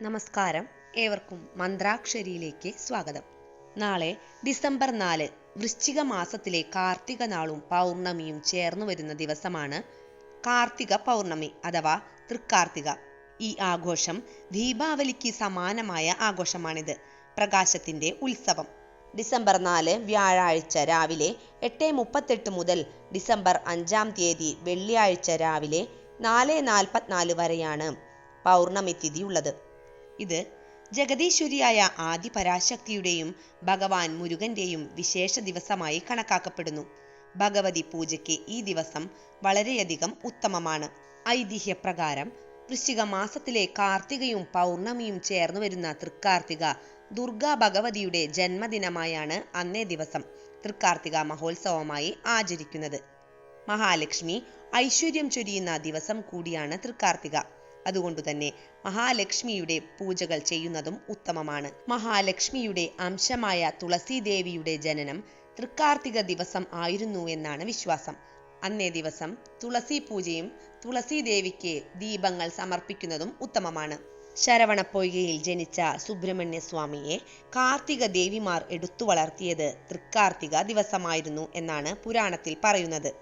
നമസ്കാരം. ഏവർക്കും മന്ത്രാക്ഷരിയിലേക്ക് സ്വാഗതം. നാളെ ഡിസംബർ നാല് വൃശ്ചിക മാസത്തിലെ കാർത്തിക നാളും പൗർണമിയും ചേർന്നു വരുന്ന ദിവസമാണ് കാർത്തിക പൗർണമി അഥവാ തൃക്കാർത്തിക. ഈ ആഘോഷം ദീപാവലിക്ക് സമാനമായ ആഘോഷമാണിത്. പ്രകാശത്തിന്റെ ഉത്സവം. ഡിസംബർ നാല് വ്യാഴാഴ്ച രാവിലെ എട്ട് മുപ്പത്തെട്ട് മുതൽ ഡിസംബർ അഞ്ചാം തീയതി വെള്ളിയാഴ്ച രാവിലെ നാല് നാൽപ്പത്തിനാല് വരെയാണ് പൗർണമി തിഥി ഉള്ളത് ജഗതീശ്വരിയായ ആദി പരാശക്തിയുടെയും ഭഗവാൻ മുരുകന്റെയും വിശേഷ ദിവസമായി കണക്കാക്കപ്പെടുന്നു. ഭഗവതി പൂജയ്ക്ക് ഈ ദിവസം വളരെയധികം ഉത്തമമാണ്. ഐതിഹ്യപ്രകാരം വൃശ്ചിക മാസത്തിലെ കാർത്തികയും പൗർണമിയും ചേർന്നു വരുന്ന തൃക്കാർത്തിക ദുർഗാ ഭഗവതിയുടെ ജന്മദിനമായാണ് അന്നേ ദിവസം തൃക്കാർത്തിക മഹോത്സവമായി ആചരിക്കുന്നത്. മഹാലക്ഷ്മി ഐശ്വര്യം ചൊരിയുന്ന ദിവസം കൂടിയാണ് തൃക്കാർത്തിക. അതുകൊണ്ടുതന്നെ മഹാലക്ഷ്മിയുടെ പൂജകൾ ചെയ്യുന്നതും ഉത്തമമാണ്. മഹാലക്ഷ്മിയുടെ അംശമായ തുളസി ദേവിയുടെ ജനനം തൃക്കാർത്തിക ദിവസം ആയിരുന്നു എന്നാണ് വിശ്വാസം. അന്നേ ദിവസം തുളസി പൂജയും തുളസി ദേവിക്ക് ദീപങ്ങൾ സമർപ്പിക്കുന്നതും ഉത്തമമാണ്. ശരവണപ്പൊയ്കയിൽ ജനിച്ച സുബ്രഹ്മണ്യ സ്വാമിയെ കാർത്തിക ദേവിമാർ എടുത്തു വളർത്തിയത് തൃക്കാർത്തിക ദിവസമായിരുന്നു എന്നാണ് പുരാണത്തിൽ പറയുന്നത്.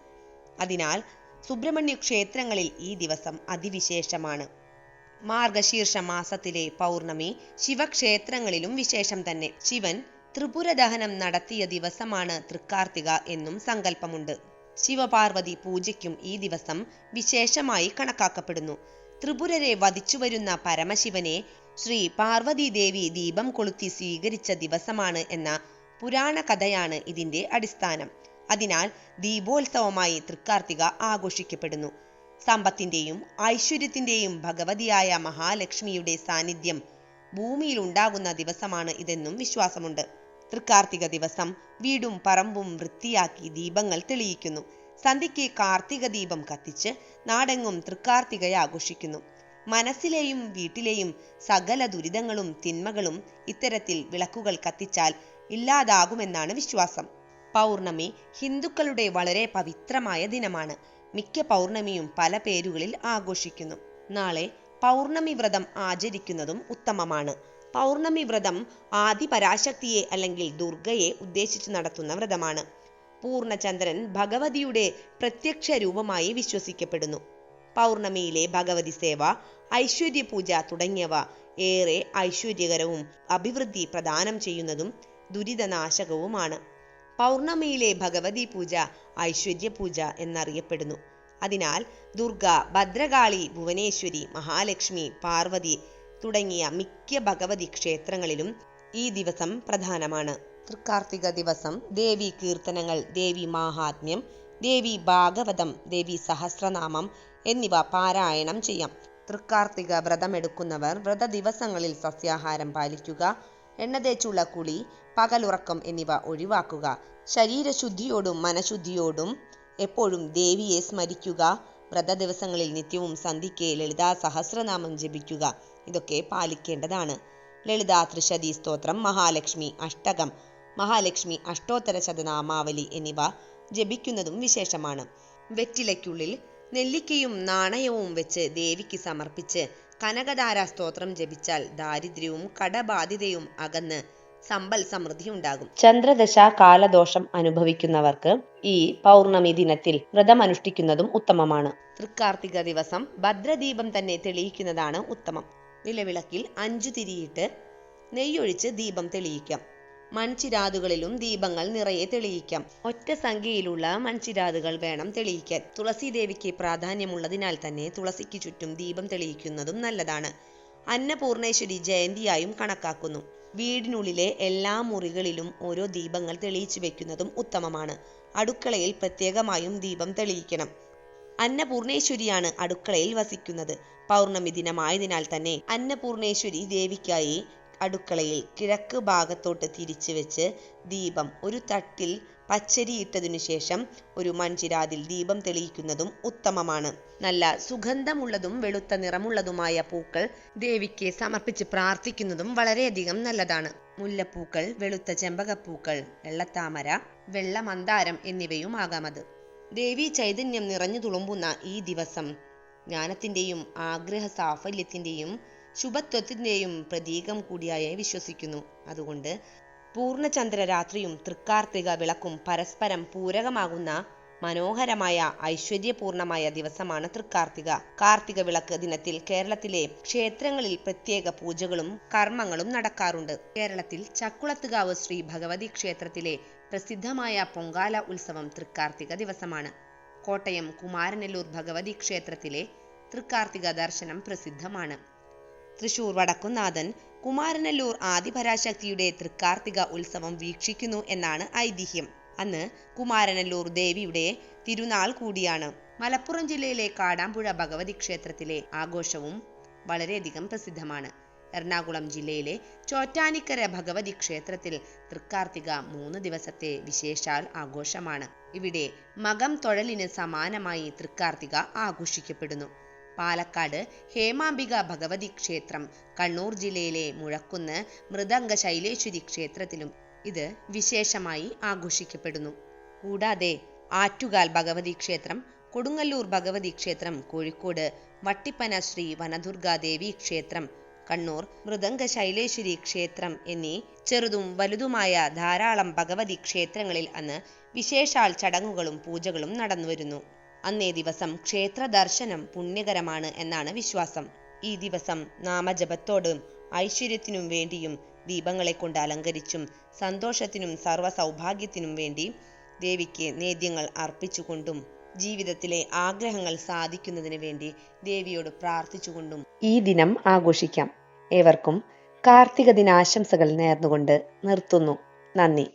അതിനാൽ സുബ്രഹ്മണ്യ ക്ഷേത്രങ്ങളിൽ ഈ ദിവസം അതിവിശേഷമാണ്. മാർഗശീർഷ മാസത്തിലെ പൗർണമി ശിവക്ഷേത്രങ്ങളിലും വിശേഷം തന്നെ. ശിവൻ ത്രിപുര ദഹനം നടത്തിയ ദിവസമാണ് തൃക്കാർത്തിക എന്നും സങ്കല്പമുണ്ട്. ശിവപാർവതി പൂജയ്ക്കും ഈ ദിവസം വിശേഷമായി കണക്കാക്കപ്പെടുന്നു. ത്രിപുരരെ വധിച്ചു വരുന്ന പരമശിവനെ ശ്രീ പാർവതീദേവി ദീപം കൊളുത്തി സ്വീകരിച്ച ദിവസമാണ് എന്ന പുരാണ കഥയാണ് ഇതിന്റെ അടിസ്ഥാനം. അതിനാൽ ദീപോത്സവമായി തൃക്കാർത്തിക ആഘോഷിക്കപ്പെടുന്നു. സമ്പത്തിന്റെയും ഐശ്വര്യത്തിന്റെയും ഭഗവതിയായ മഹാലക്ഷ്മിയുടെ സാന്നിധ്യം ഭൂമിയിൽ ഉണ്ടാകുന്ന ദിവസമാണ് ഇതെന്നും വിശ്വാസമുണ്ട്. തൃക്കാർത്തിക ദിവസം വീടും പറമ്പും വൃത്തിയാക്കി ദീപങ്ങൾ തെളിയിക്കുന്നു. സന്ധ്യയ്ക്ക് കാർത്തിക ദീപം കത്തിച്ച് നാടെങ്ങും തൃക്കാർത്തികയെ ആഘോഷിക്കുന്നു. മനസ്സിലെയും വീട്ടിലെയും സകല ദുരിതങ്ങളും തിന്മകളും ഇത്തരത്തിൽ വിളക്കുകൾ കത്തിച്ചാൽ ഇല്ലാതാകുമെന്നാണ് വിശ്വാസം. പൗർണമി ഹിന്ദുക്കളുടെ വളരെ പവിത്രമായ ദിനമാണ്. മിക്ക പൗർണമിയും പല പേരുകളിൽ ആഘോഷിക്കുന്നു. നാളെ പൗർണമി വ്രതം ആചരിക്കുന്നതും ഉത്തമമാണ്. പൗർണമി വ്രതം ആദിപരാശക്തിയെ അല്ലെങ്കിൽ ദുർഗയെ ഉദ്ദേശിച്ച് നടത്തുന്ന വ്രതമാണ്. പൂർണചന്ദ്രൻ ഭഗവതിയുടെ പ്രത്യക്ഷ രൂപമായി വിശ്വസിക്കപ്പെടുന്നു. പൗർണമിയിലെ ഭഗവതി സേവ ഐശ്വര്യ പൂജ തുടങ്ങിയവ ഏറെ ഐശ്വര്യകരവും അഭിവൃദ്ധി പ്രദാനം ചെയ്യുന്നതും ദുരിതനാശകവുമാണ്. പൗർണമിയിലെ ഭഗവതി പൂജ ഐശ്വര്യപൂജ എന്നറിയപ്പെടുന്നു. അതിനാൽ ദുർഗ ഭദ്രകാളി ഭുവനേശ്വരി മഹാലക്ഷ്മി പാർവതി തുടങ്ങിയ മിക്ക ഭഗവതി ക്ഷേത്രങ്ങളിലും ഈ ദിവസം പ്രധാനമാണ്. തൃക്കാർത്തിക ദിവസം ദേവി കീർത്തനങ്ങൾ ദേവി മാഹാത്മ്യം ദേവി ഭാഗവതം ദേവി സഹസ്രനാമം എന്നിവ പാരായണം ചെയ്യാം. തൃക്കാർത്തിക വ്രതമെടുക്കുന്നവർ വ്രത ദിവസങ്ങളിൽ സസ്യാഹാരം പാലിക്കുക എണ്ണ തേച്ചുള്ള കുളി പകലുറക്കം എന്നിവ ഒഴിവാക്കുക. ശരീരശുദ്ധിയോടും മനഃശുദ്ധിയോടും എപ്പോഴും ദേവിയെ സ്മരിക്കുക. വ്രത ദിവസങ്ങളിൽ നിത്യവും സന്ധിക്ക് ലളിതാ സഹസ്രനാമം ജപിക്കുക. ഇതൊക്കെ പാലിക്കേണ്ടതാണ്. ലളിതാ ത്രിശതി സ്തോത്രം മഹാലക്ഷ്മി അഷ്ടകം മഹാലക്ഷ്മി അഷ്ടോത്തര ശതനാമാവലി എന്നിവ ജപിക്കുന്നതും വിശേഷമാണ്. വെറ്റിലയ്ക്കുള്ളിൽ നെല്ലിക്കയും നാണയവും വെച്ച് ദേവിക്ക് സമർപ്പിച്ച് കനകധാര സ്തോത്രം ജപിച്ചാൽ ദാരിദ്ര്യവും കടബാധിതയും അകന്ന് സമ്പൽ സമൃദ്ധി ഉണ്ടാകും. ചന്ദ്രദശ കാലദോഷം അനുഭവിക്കുന്നവർക്ക് ഈ പൗർണമി ദിനത്തിൽ വ്രതം അനുഷ്ഠിക്കുന്നതും ഉത്തമമാണ്. തൃക്കാർത്തിക ദിവസം ഭദ്രദീപം തന്നെ തെളിയിക്കുന്നതാണ് ഉത്തമം. നിലവിളക്കിൽ അഞ്ചു തിരിയിട്ട് നെയ്യൊഴിച്ച് ദീപം തെളിയിക്കാം. മൺചിരാതുകളിലും ദീപങ്ങൾ നിറയെ തെളിയിക്കാം. ഒറ്റ സംഖ്യയിലുള്ള മൺചിരാതുകൾ വേണം തെളിയിക്കാൻ. തുളസി ദേവിക്ക് പ്രാധാന്യമുള്ളതിനാൽ തന്നെ തുളസിക്ക് ചുറ്റും ദീപം തെളിയിക്കുന്നതും നല്ലതാണ്. അന്നപൂർണേശ്വരി ജയന്തിയായും കണക്കാക്കുന്നു. വീടിനുള്ളിലെ എല്ലാ മുറികളിലും ഓരോ ദീപങ്ങൾ തെളിയിച്ചു വെക്കുന്നതും ഉത്തമമാണ്. അടുക്കളയിൽ പ്രത്യേകമായും ദീപം തെളിയിക്കണം. അന്നപൂർണേശ്വരിയാണ് അടുക്കളയിൽ വസിക്കുന്നത്. പൗർണമി ദിനമായതിനാൽ തന്നെ അന്നപൂർണേശ്വരി ദേവിക്കായി അടുക്കളയിൽ കിഴക്ക് ഭാഗത്തോട്ട് തിരിച്ചു വെച്ച് ദീപം ഒരു തട്ടിൽ പച്ചരി ഇട്ടതിനു ശേഷം ഒരു മൺചിരാതിൽ ദീപം തെളിയിക്കുന്നതും ഉത്തമമാണ്. നല്ല സുഗന്ധമുള്ളതും വെളുത്ത നിറമുള്ളതുമായ പൂക്കൾ ദേവിക്ക് സമർപ്പിച്ച് പ്രാർത്ഥിക്കുന്നതും വളരെയധികം നല്ലതാണ്. മുല്ലപ്പൂക്കൾ വെളുത്ത ചെമ്പകപ്പൂക്കൾ വെള്ളത്താമര വെള്ള മന്ദാരം എന്നിവയും ആകാമത് ദേവി ചൈതന്യം നിറഞ്ഞു തുളുമ്പുന്ന ഈ ദിവസം ജ്ഞാനത്തിന്റെയും ആഗ്രഹ സാഫല്യത്തിന്റെയും ശുഭത്വത്തിന്റെയും പ്രതീകം കൂടിയായി വിശ്വസിക്കുന്നു. അതുകൊണ്ട് പൂർണചന്ദ്ര രാത്രിയും തൃക്കാർത്തിക വിളക്കും പരസ്പരം പൂരകമാകുന്ന മനോഹരമായ ഐശ്വര്യപൂർണമായ ദിവസമാണ് തൃക്കാർത്തിക. കാർത്തിക വിളക്ക് ദിനത്തിൽ കേരളത്തിലെ ക്ഷേത്രങ്ങളിൽ പ്രത്യേക പൂജകളും കർമ്മങ്ങളും നടക്കാറുണ്ട്. കേരളത്തിൽ ചക്കുളത്തുകാവ് ശ്രീ ഭഗവതി ക്ഷേത്രത്തിലെ പ്രസിദ്ധമായ പൊങ്കാല ഉത്സവം തൃക്കാർത്തിക ദിവസമാണ്. കോട്ടയം കുമാരനെല്ലൂർ ഭഗവതി ക്ഷേത്രത്തിലെ തൃക്കാർത്തിക ദർശനം പ്രസിദ്ധമാണ്. തൃശൂർ വടക്കുന്നാഥൻ കുമാരനെല്ലൂർ ആദിപരാശക്തിയുടെ തൃക്കാർത്തിക ഉത്സവം വീക്ഷിക്കുന്നു എന്നാണ് ഐതിഹ്യം. അന്ന് കുമാരനല്ലൂർ ദേവിയുടെ തിരുനാൾ കൂടിയാണ്. മലപ്പുറം ജില്ലയിലെ കാടാമ്പുഴ ഭഗവതി ക്ഷേത്രത്തിലെ ആഘോഷവും വളരെയധികം പ്രസിദ്ധമാണ്. എറണാകുളം ജില്ലയിലെ ചോറ്റാനിക്കര ഭഗവതി ക്ഷേത്രത്തിൽ തൃക്കാർത്തിക മൂന്ന് ദിവസത്തെ വിശേഷാൽ ആഘോഷമാണ്. ഇവിടെ മകം തൊഴലിന് സമാനമായി തൃക്കാർത്തിക ആഘോഷിക്കപ്പെടുന്നു. പാലക്കാട് ഹേമാംബിക ഭഗവതി ക്ഷേത്രം കണ്ണൂർ ജില്ലയിലെ മുഴക്കുന്ന് മൃദംഗ ശൈലേശ്വരി ക്ഷേത്രത്തിലും ഇത് വിശേഷമായി ആഘോഷിക്കപ്പെടുന്നു. കൂടാതെ ആറ്റുകാൽ ഭഗവതി ക്ഷേത്രം കൊടുങ്ങല്ലൂർ ഭഗവതി ക്ഷേത്രം കോഴിക്കോട് വട്ടിപ്പന ശ്രീ വനദുർഗാദേവി ക്ഷേത്രം കണ്ണൂർ മൃദംഗ ശൈലേശ്വരി ക്ഷേത്രം എന്നീ ചെറുതും വലുതുമായ ധാരാളം ഭഗവതി ക്ഷേത്രങ്ങളിൽ അന്ന് വിശേഷാൽ ചടങ്ങുകളും പൂജകളും നടന്നുവരുന്നു. അന്നേ ദിവസം ക്ഷേത്ര ദർശനം പുണ്യകരമാണ് എന്നാണ് വിശ്വാസം. ഈ ദിവസം നാമജപത്തോടും ഐശ്വര്യത്തിനും വേണ്ടിയും ദീപങ്ങളെ കൊണ്ട് അലങ്കരിച്ചും സന്തോഷത്തിനും സർവ സൗഭാഗ്യത്തിനും വേണ്ടി ദേവിക്ക് നേദ്യങ്ങൾ അർപ്പിച്ചുകൊണ്ടും ജീവിതത്തിലെ ആഗ്രഹങ്ങൾ സാധിക്കുന്നതിന് വേണ്ടി ദേവിയോട് പ്രാർത്ഥിച്ചുകൊണ്ടും ഈ ദിനം ആഘോഷിക്കാം. ഏവർക്കും കാർത്തിക ദിനാശംസകൾ നേർന്നുകൊണ്ട് നിർത്തുന്നു. നന്ദി.